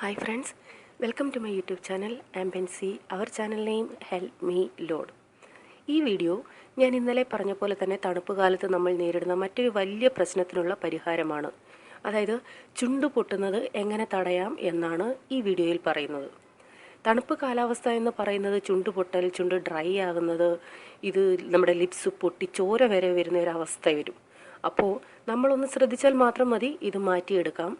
Hi friends welcome to my YouTube channel ambiency our channel name help me lord ഈ video ഞാൻ ഇന്നലെ പറഞ്ഞ പോലെ തന്നെ തണുപ്പ് കാലത്ത് നമ്മൾ നേരിടുന്ന മറ്റൊരു വലിയ പ്രശ്നത്തിനുള്ള പരിഹാരമാണ്. അതായത് ചുണ്ട് പൊട്ടുന്നത് എങ്ങനെ തടയാം എന്നാണ് ഈ വീഡിയോയിൽ പറയുന്നത്. തണുപ്പ് കാലാവസ്ഥ എന്ന് പറയുന്നത് ചുണ്ട് പൊട്ടൽ ചുണ്ട് ഡ്രൈ ആകുന്നത് ഇത് നമ്മുടെ ലിപ്സ് പൊട്ടി ചോര വരെ വരുന്ന ഒരു അവസ്ഥ വരും. അപ്പോൾ നമ്മളൊന്ന് ശ്രദ്ധിച്ചാൽ മാത്രം മതി ഇത് മാറ്റിയെടുക്കാം.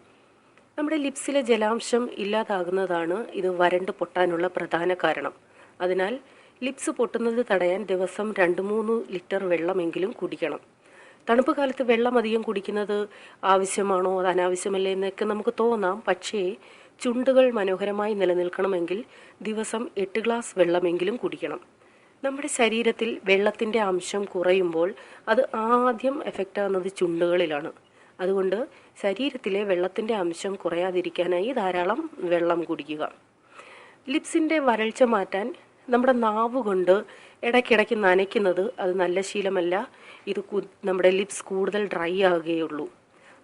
നമ്മുടെ ലിപ്സിലെ ജലാംശം ഇല്ലാതാകുന്നതാണ് ഇത് വരണ്ട് പൊട്ടാനുള്ള പ്രധാന കാരണം. അതിനാൽ ലിപ്സ് പൊട്ടുന്നത് തടയാൻ ദിവസം രണ്ട് മൂന്ന് ലിറ്റർ വെള്ളമെങ്കിലും കുടിക്കണം. തണുപ്പ് കാലത്ത് വെള്ളം അധികം കുടിക്കുന്നത് ആവശ്യമാണോ അത് അനാവശ്യമല്ലേ എന്നൊക്കെ നമുക്ക് തോന്നാം. പക്ഷേ ചുണ്ടുകൾ മനോഹരമായി നിലനിൽക്കണമെങ്കിൽ ദിവസം എട്ട് ഗ്ലാസ് വെള്ളമെങ്കിലും കുടിക്കണം. നമ്മുടെ ശരീരത്തിൽ വെള്ളത്തിന്റെ അംശം കുറയുമ്പോൾ അത് ആദ്യം എഫക്റ്റ് ആകുന്നത് ചുണ്ടുകളിലാണ്. അതുകൊണ്ട് ശരീരത്തിലെ വെള്ളത്തിന്റെ അംശം കുറയാതിരിക്കാനായി ധാരാളം വെള്ളം കുടിക്കുക. ലിപ്സിന്റെ വരൾച്ച മാറ്റാൻ നമ്മുടെ നാവ് കൊണ്ട് ഇടയ്ക്കിടയ്ക്ക് നനയ്ക്കുന്നത് അത് നല്ല ശീലമല്ല. ഇത് നമ്മുടെ ലിപ്സ് കൂടുതൽ ഡ്രൈ ആകുകയുള്ളൂ.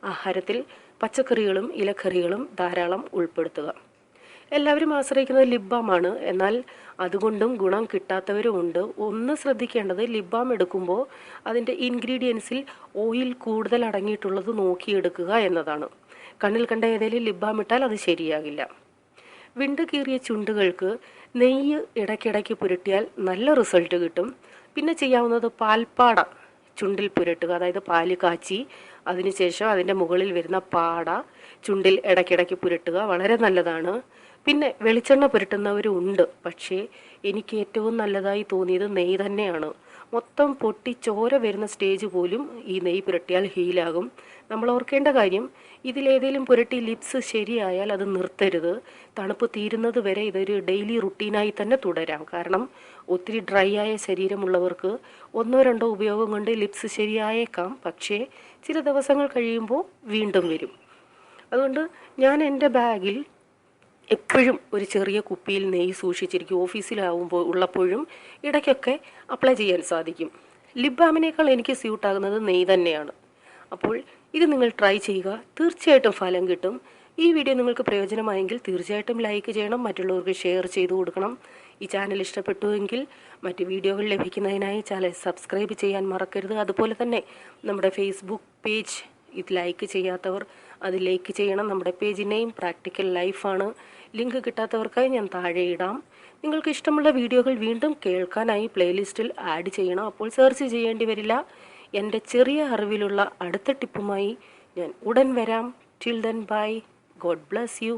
ആഹാരത്തിൽ പച്ചക്കറികളും ഇലക്കറികളും ധാരാളം ഉൾപ്പെടുത്തുക. എല്ലാവരും ആശ്രയിക്കുന്നത് ലിബാമാണ്. ബാമാണ് എന്നാൽ അതുകൊണ്ടും ഗുണം കിട്ടാത്തവരുമുണ്ട് ഒന്ന് ശ്രദ്ധിക്കേണ്ടത് ലിബാം എടുക്കുമ്പോൾ അതിന്റെ ഇൻഗ്രീഡിയൻസിൽ ഓയിൽ കൂടുതൽ അടങ്ങിയിട്ടുള്ളത് നോക്കിയെടുക്കുക എന്നതാണ്. കണ്ണിൽ കണ്ട ഏതെങ്കിലും ലിബാം ഇട്ടാൽ അത് ശരിയാകില്ല. വിണ്ട് കീറിയ ചുണ്ടുകൾക്ക് നെയ്യ് ഇടയ്ക്കിടയ്ക്ക് പുരട്ടിയാൽ നല്ല റിസൾട്ട് കിട്ടും. പിന്നെ ചെയ്യാവുന്നത് പാൽപ്പാട. ചുണ്ടിൽ പുരട്ടുക. അതായത് പാൽ കാച്ചി അതിനുശേഷം അതിന്റെ മുകളിൽ വരുന്ന പാട ചുണ്ടിൽ ഇടയ്ക്കിടയ്ക്ക് പുരട്ടുക. വളരെ നല്ലതാണ്. പിന്നെ വെളിച്ചെണ്ണ പുരട്ടുന്നവരും ഉണ്ട് പക്ഷേ എനിക്ക് ഏറ്റവും നല്ലതായി തോന്നിയത് നെയ്യ് തന്നെയാണ്. മൊത്തം പൊട്ടി ചോര വരുന്ന സ്റ്റേജ് പോലും ഈ നെയ്യ് പുരട്ടിയാൽ ഹീലാകും നമ്മൾ ഓർക്കേണ്ട കാര്യം ഇതിലേതെങ്കിലും പുരട്ടി ലിപ്സ് ശരിയായാൽ അത് നിർത്തരുത്. തണുപ്പ് തീരുന്നത് വരെ ഇതൊരു ഡെയിലി റുട്ടീനായി തന്നെ തുടരാം. കാരണം ഒത്തിരി ഡ്രൈ ആയ ശരീരമുള്ളവർക്ക് ഒന്നോ രണ്ടോ ഉപയോഗം കൊണ്ട് ലിപ്സ് ശരിയായേക്കാം. പക്ഷേ ചില ദിവസങ്ങൾ കഴിയുമ്പോൾ വീണ്ടും വരും. അതുകൊണ്ട് ഞാൻ എന്റെ ബാഗിൽ എപ്പോഴും ഒരു ചെറിയ കുപ്പിയിൽ നെയ്യ് സൂക്ഷിച്ചിരിക്കും. ഓഫീസിലാവുമ്പോൾ ഉള്ളപ്പോഴും ഇടയ്ക്കൊക്കെ അപ്ലൈ ചെയ്യാൻ സാധിക്കും. ലിപ് ബാമിനേക്കാൾ എനിക്ക് സ്യൂട്ടാകുന്നത് നെയ്യ് തന്നെയാണ്. അപ്പോൾ ഇത് നിങ്ങൾ ട്രൈ ചെയ്യുക. തീർച്ചയായിട്ടും ഫലം കിട്ടും. ഈ വീഡിയോ നിങ്ങൾക്ക് പ്രയോജനമായെങ്കിൽ തീർച്ചയായിട്ടും ലൈക്ക് ചെയ്യണം. മറ്റുള്ളവർക്ക് ഷെയർ ചെയ്തു കൊടുക്കണം. ഈ ചാനൽ ഇഷ്ടപ്പെട്ടുവെങ്കിൽ മറ്റ് വീഡിയോകൾ ലഭിക്കുന്നതിനായി ചാനൽ സബ്സ്ക്രൈബ് ചെയ്യാൻ മറക്കരുത്. അതുപോലെ തന്നെ നമ്മുടെ ഫേസ്ബുക്ക് പേജ് ഇത് ലൈക്ക് ചെയ്യാത്തവർ അത് ലൈക്ക് ചെയ്യണം. നമ്മുടെ പേജിനെയും നെയിം പ്രാക്ടിക്കൽ ലൈഫാണ് ലിങ്ക് കിട്ടാത്തവർക്കായി ഞാൻ താഴെ ഇടാം. നിങ്ങൾക്ക് ഇഷ്ടമുള്ള വീഡിയോകൾ വീണ്ടും കേൾക്കാനായി പ്ലേലിസ്റ്റിൽ ആഡ് ചെയ്യണം. അപ്പോൾ സെർച്ച് ചെയ്യേണ്ടി വരില്ല. എന്റെ ചെറിയ അറിവിലുള്ള അടുത്ത ടിപ്പുമായി ഞാൻ ഉടൻ വരാം. Till then bye God bless you